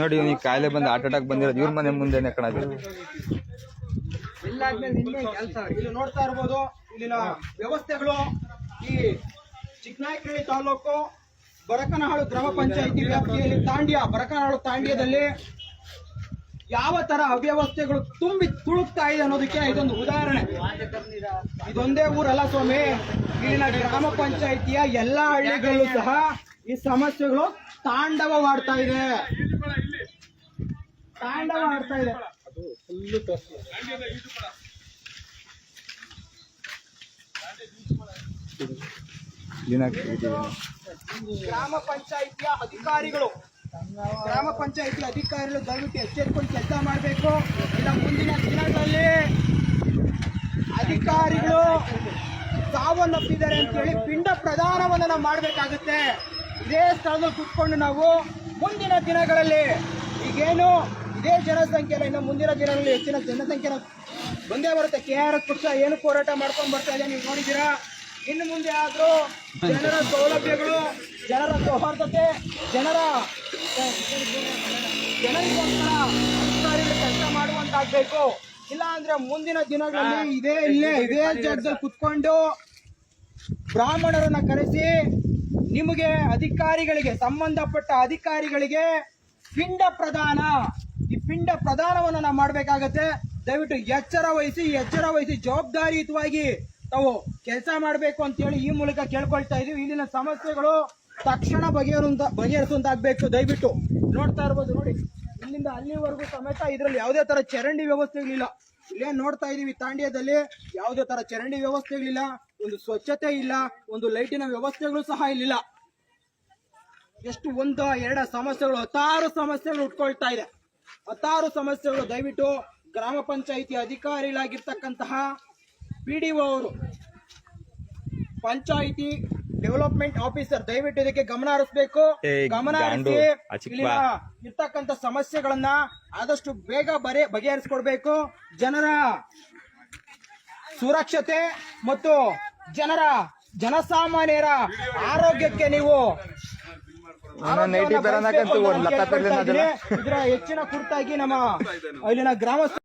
ನೋಡಿ ಈ ಕಾಯಿಲೆ ಬಂದು ಹಾರ್ಟ್ ಅಟ್ಯಾಕ್ ಬಂದಿರೋದು. ಇವ್ರ ಮನೆ ಮುಂದೆ ಕಣದು ಇಲ್ಲಿ ನೋಡ್ತಾ ಇರ್ಬೋದು, ಇಲ್ಲಿನ ವ್ಯವಸ್ಥೆಗಳು ಈ ಚಿಕ್ಕನಾಯಕಿ ತಾಲೂಕು ಬರಕನಹಾಳು ಗ್ರಾಮ ಪಂಚಾಯತಿ ವ್ಯಾಪ್ತಿಯಲ್ಲಿ ತಾಂಡ್ಯ ಬರಕನಹಾಳು ತಾಂಡ್ಯದಲ್ಲಿ ಯಾವ ತರ ಅವ್ಯವಸ್ಥೆಗಳು ತುಂಬಿ ತುಳುಕ್ತಾ ಇದೆ ಅನ್ನೋದಕ್ಕೆ ಇದೊಂದು ಉದಾಹರಣೆ. ಇದೊಂದೇ ಊರಲ್ಲ ಸ್ವಾಮಿ. ಇಲ್ಲಿನ ಗ್ರಾಮ ಪಂಚಾಯಿತಿಯ ಎಲ್ಲಾ ಹಳ್ಳಿಗಳಲ್ಲೂ ಸಹ ಈ ಸಮಸ್ಯೆಗಳು ತಾಂಡವವಾಡ್ತಾ ಇದೆ. ತಾಂಡವ ಮಾಡ್ತಾ ಇದೆ. ಗ್ರಾಮ ಪಂಚಾಯಿತಿಯ ಅಧಿಕಾರಿಗಳು ಗ್ರಾಮ ಪಂಚಾಯಿತಿ ಅಧಿಕಾರಿಗಳು ದಯವಿಟ್ಟು ಎಚ್ಚೆತ್ಕೊಂಡು ಕೆಲಸ ಮಾಡಬೇಕು. ಇಲ್ಲ ಮುಂದಿನ ದಿನಗಳಲ್ಲಿ ಅಧಿಕಾರಿಗಳು ಸಾವನ್ನಪ್ಪಿದ್ದಾರೆ ಅಂತೇಳಿ ಪಿಂಡ ಪ್ರದಾನವನ್ನು ನಾವು ಮಾಡಬೇಕಾಗುತ್ತೆ. ಇದೇ ಕುತ್ಕೊಂಡು ನಾವು ಮುಂದಿನ ದಿನಗಳಲ್ಲಿ ಈಗೇನು ಇದೇ ಜನಸಂಖ್ಯೆ ಇನ್ನು ಮುಂದಿನ ದಿನಗಳಲ್ಲಿ ಹೆಚ್ಚಿನ ಜನಸಂಖ್ಯೆ ಬಂದೇ ಬರುತ್ತೆ. ಕೆ ಆರ್ ಎಸ್ ಪಕ್ಷ ಏನು ಹೋರಾಟ ಮಾಡ್ಕೊಂಡು ಬರ್ತಾ ಇದೆ ನೀವು ನೋಡಿದ್ದೀರಾ? ಇನ್ನು ಮುಂದೆ ಆದರೂ ಜನರ ಸೌಲಭ್ಯಗಳು, ಜನರ ಸೌಹಾರ್ದತೆ, ಜನರ, ಜನರಿಗೋಸ್ಕರ ಕೆಲಸ ಮಾಡುವಂತಾಗಬೇಕು. ಇಲ್ಲ ಅಂದ್ರೆ ಮುಂದಿನ ದಿನಗಳಲ್ಲಿ ಇದೇ ಇಲ್ಲೇ, ಇದೇ ಜಾಗದಲ್ಲಿ ಕುತ್ಕೊಂಡು ಬ್ರಾಹ್ಮಣರನ್ನ ಕರೆಸಿ ನಿಮಗೆ ಅಧಿಕಾರಿಗಳಿಗೆ, ಸಂಬಂಧಪಟ್ಟ ಅಧಿಕಾರಿಗಳಿಗೆ ಪಿಂಡ ಪ್ರದಾನ. ಈ ಪಿಂಡ ಪ್ರದಾನವನ್ನು ನಾವು ಮಾಡಬೇಕಾಗತ್ತೆ. ದಯವಿಟ್ಟು ಎಚ್ಚರ ವಹಿಸಿ ಎಚ್ಚರ ವಹಿಸಿ, ಜವಾಬ್ದಾರಿಯುತವಾಗಿ ತಾವು ಕೆಲಸ ಮಾಡಬೇಕು ಅಂತೇಳಿ ಈ ಮೂಲಕ ಕೇಳ್ಕೊಳ್ತಾ ಇದೀವಿ ಇಲ್ಲಿನ ಸಮಸ್ಯೆಗಳು ತಕ್ಷಣ ಬಗೆಹರುವಂತ ಬಗೆಹರಿಸುವಂತಾಗಬೇಕು. ದಯವಿಟ್ಟು ನೋಡ್ತಾ ಇರ್ಬೋದು ನೋಡಿ. ಇಲ್ಲಿಂದ ಅಲ್ಲಿವರೆಗೂ ಸಮೇತ ಇದರಲ್ಲಿ ಯಾವುದೇ ತರ ಚರಂಡಿ ವ್ಯವಸ್ಥೆಗಳಿಲ್ಲ. ಇಲ್ಲೇ ನೋಡ್ತಾ ಇದೀವಿ, ತಾಂಡ್ಯದಲ್ಲಿ ಯಾವುದೇ ತರ ಚರಂಡಿ ವ್ಯವಸ್ಥೆಗಳಿಲ್ಲ, ಒಂದು ಸ್ವಚ್ಛತೆ ಇಲ್ಲ, ಒಂದು ಲೈಟಿನ ವ್ಯವಸ್ಥೆಗಳು ಸಹ ಇಲ್ಲಿಲ್ಲ. ಎಷ್ಟು ಒಂದು, ಎರಡ ಸಮಸ್ಯೆಗಳು, ಹತ್ತಾರು ಸಮಸ್ಯೆಗಳು ಉಟ್ಕೊಳ್ತಾ ಇದೆ. ಹತ್ತಾರು ಸಮಸ್ಯೆಗಳು ದಯವಿಟ್ಟು ಗ್ರಾಮ ಪಂಚಾಯಿತಿ ಅಧಿಕಾರಿಗಳಾಗಿರ್ತಕ್ಕಂತಹ ಪಿ ಡಿ ಅವರು, ಪಂಚಾಯಿತಿ ಡೆವಲಪ್ಮೆಂಟ್ ಆಫೀಸರ್ ದಯವಿಟ್ಟು ಇದಕ್ಕೆ ಗಮನ ಹರಿಸಬೇಕು. ಗಮನ ಹರಿಸಿ ಇರ್ತಕ್ಕಂತ ಸಮಸ್ಯೆಗಳನ್ನ ಆದಷ್ಟು ಬೇಗ ಬರೆ ಬಗೆಹರಿಸಿಕೊಡ್ಬೇಕು. ಜನರ ಸುರಕ್ಷತೆ ಮತ್ತು ಜನರ ಜನಸಾಮಾನ್ಯರ ಆರೋಗ್ಯಕ್ಕೆ ನೀವು ನೈಟಿ ಬೇರೆ ಹಾಕಂತು ಒಂದ್ ಲಕ್ಕ ತರ್ಲಿಲ್ಲ ಅದೆಲ್ಲ. ಇದರ ಹೆಚ್ಚಿನ ಕುರಿತಾಗಿ ನಮ್ಮ ಇಲ್ಲಿನ ಗ್ರಾಮಸ್ಥ